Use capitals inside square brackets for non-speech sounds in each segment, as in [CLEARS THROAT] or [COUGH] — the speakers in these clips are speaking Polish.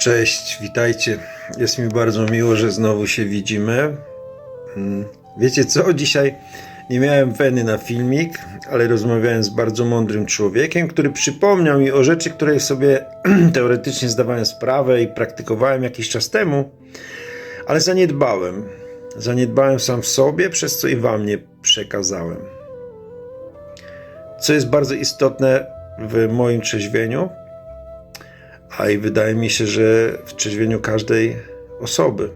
Cześć, witajcie. Jest mi bardzo miło, że znowu się widzimy. Mm, Wiecie co? Dzisiaj nie miałem weny na filmik, ale rozmawiałem z bardzo mądrym człowiekiem, który przypomniał mi o rzeczy, które sobie [CLEARS THROAT] teoretycznie zdawałem sprawę i praktykowałem jakiś czas temu, ale zaniedbałem. Zaniedbałem sam w sobie, przez co i wam nie przekazałem. Co jest bardzo istotne w moim trzeźwieniu, a i wydaje mi się, że w trzeźwieniu każdej osoby.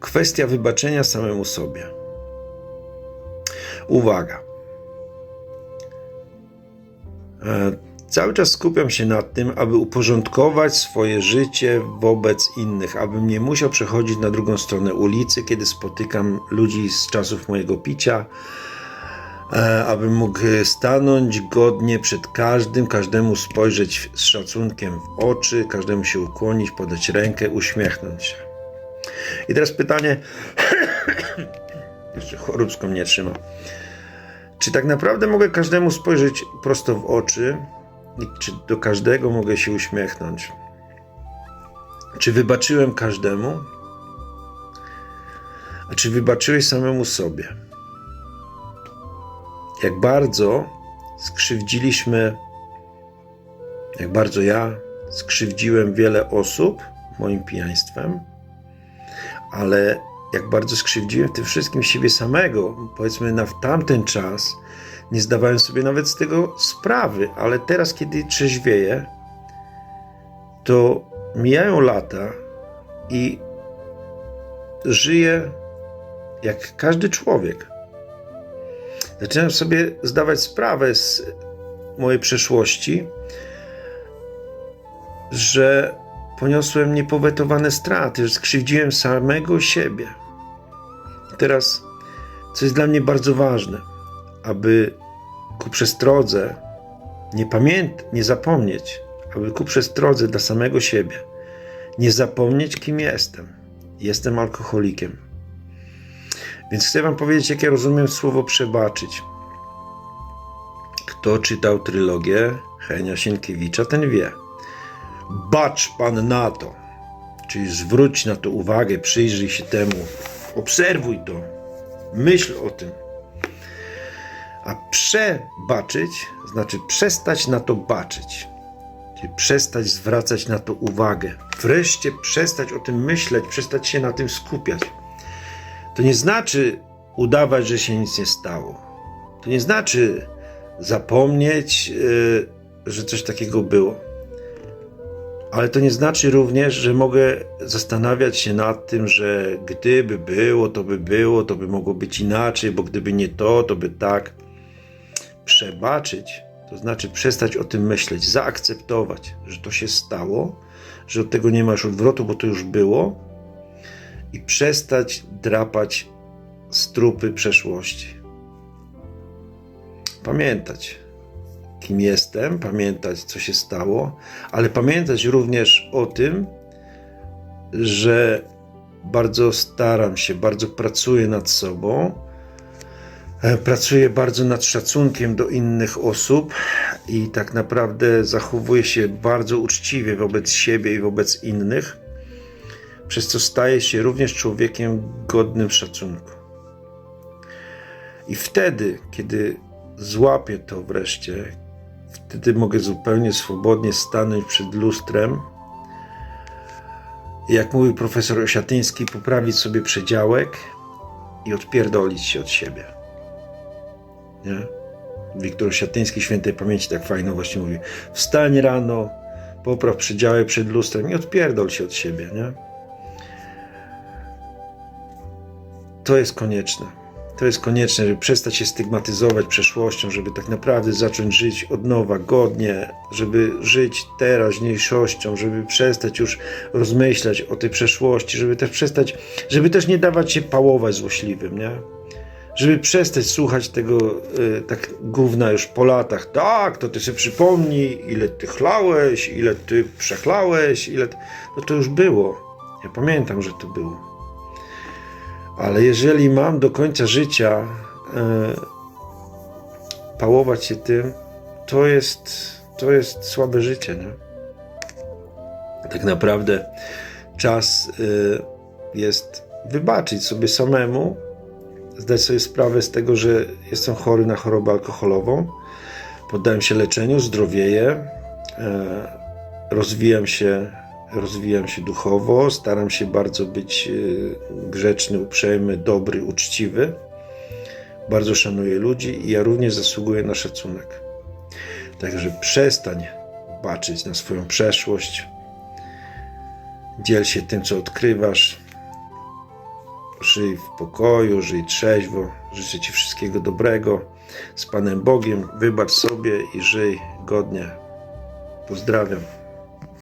Kwestia wybaczenia samemu sobie. Uwaga. E, Cały czas skupiam się na tym, aby uporządkować swoje życie wobec innych, abym nie musiał przechodzić na drugą stronę ulicy, kiedy spotykam ludzi z czasów mojego picia, abym mógł stanąć godnie przed każdym, każdemu spojrzeć z szacunkiem w oczy, każdemu się ukłonić, podać rękę, uśmiechnąć się. I teraz pytanie, [COUGHS] jeszcze choróbsko mnie trzyma. Czy tak naprawdę mogę każdemu spojrzeć prosto w oczy i czy do każdego mogę się uśmiechnąć? Czy wybaczyłem każdemu? A czy wybaczyłeś samemu sobie? Jak bardzo skrzywdziliśmy, jak bardzo ja skrzywdziłem wiele osób moim pijaństwem, ale jak bardzo skrzywdziłem w tym wszystkim siebie samego. Powiedzmy, na tamten czas nie zdawałem sobie nawet z tego sprawy, ale teraz, kiedy trzeźwieję, to mijają lata i żyję jak każdy człowiek. Zaczynam sobie zdawać sprawę z mojej przeszłości, że poniosłem niepowetowane straty, że skrzywdziłem samego siebie. Teraz, co jest dla mnie bardzo ważne, aby ku przestrodze nie pamiętać, nie zapomnieć, aby ku przestrodze dla samego siebie nie zapomnieć, kim jestem. Jestem alkoholikiem. Więc chcę Wam powiedzieć, jak ja rozumiem słowo przebaczyć. Kto czytał trylogię Henia Sienkiewicza, ten wie. Bacz pan na to, czyli zwróć na to uwagę, przyjrzyj się temu, obserwuj to, myśl o tym. A przebaczyć znaczy przestać na to baczyć, czyli przestać zwracać na to uwagę, wreszcie przestać o tym myśleć, przestać się na tym skupiać. To nie znaczy udawać, że się nic nie stało. To nie znaczy zapomnieć, yy, że coś takiego było. Ale to nie znaczy również, że mogę zastanawiać się nad tym, że gdyby było, to by było, to by mogło być inaczej, bo gdyby nie to, to by tak. Przebaczyć to znaczy przestać o tym myśleć, zaakceptować, że to się stało, że od tego nie masz odwrotu, bo to już było i przestać drapać strupy przeszłości. Pamiętać, kim jestem, pamiętać, co się stało, ale pamiętać również o tym, że bardzo staram się, bardzo pracuję nad sobą, e, pracuję bardzo nad szacunkiem do innych osób i tak naprawdę zachowuję się bardzo uczciwie wobec siebie i wobec innych, przez co staję się również człowiekiem godnym szacunku. I wtedy, kiedy złapię to wreszcie, wtedy mogę zupełnie swobodnie stanąć przed lustrem jak mówił profesor Osiatyński, poprawić sobie przedziałek i odpierdolić się od siebie. Nie? Wiktor Osiatyński, świętej pamięci, tak fajno właśnie mówi. Wstań rano, popraw przedziałek przed lustrem i odpierdol się od siebie. Nie? To jest konieczne. To jest konieczne, żeby przestać się stygmatyzować przeszłością, żeby tak naprawdę zacząć żyć od nowa, godnie, żeby żyć teraźniejszością, żeby przestać już rozmyślać o tej przeszłości, żeby też przestać, żeby też nie dawać się pałować złośliwym, nie? Żeby przestać słuchać tego y, tak gówna już po latach. Tak, to ty sobie przypomnij, ile ty chlałeś, ile ty przechlałeś, ile... No to już było. Ja pamiętam, że to było. Ale jeżeli mam do końca życia e, pałować się tym, to jest, to jest słabe życie, nie? tak naprawdę czas y, jest wybaczyć sobie samemu, zdać sobie sprawę z tego, że jestem chory na chorobę alkoholową, poddałem się leczeniu, zdrowieję, e, rozwijam się, rozwijam się duchowo, staram się bardzo być y, grzeczny, uprzejmy, dobry, uczciwy. Bardzo szanuję ludzi i ja również zasługuję na szacunek. Także przestań baczyć na swoją przeszłość. Dziel się tym, co odkrywasz. Żyj w pokoju, żyj trzeźwo. Życzę Ci wszystkiego dobrego. Z Panem Bogiem. Wybacz sobie i żyj godnie. Pozdrawiam.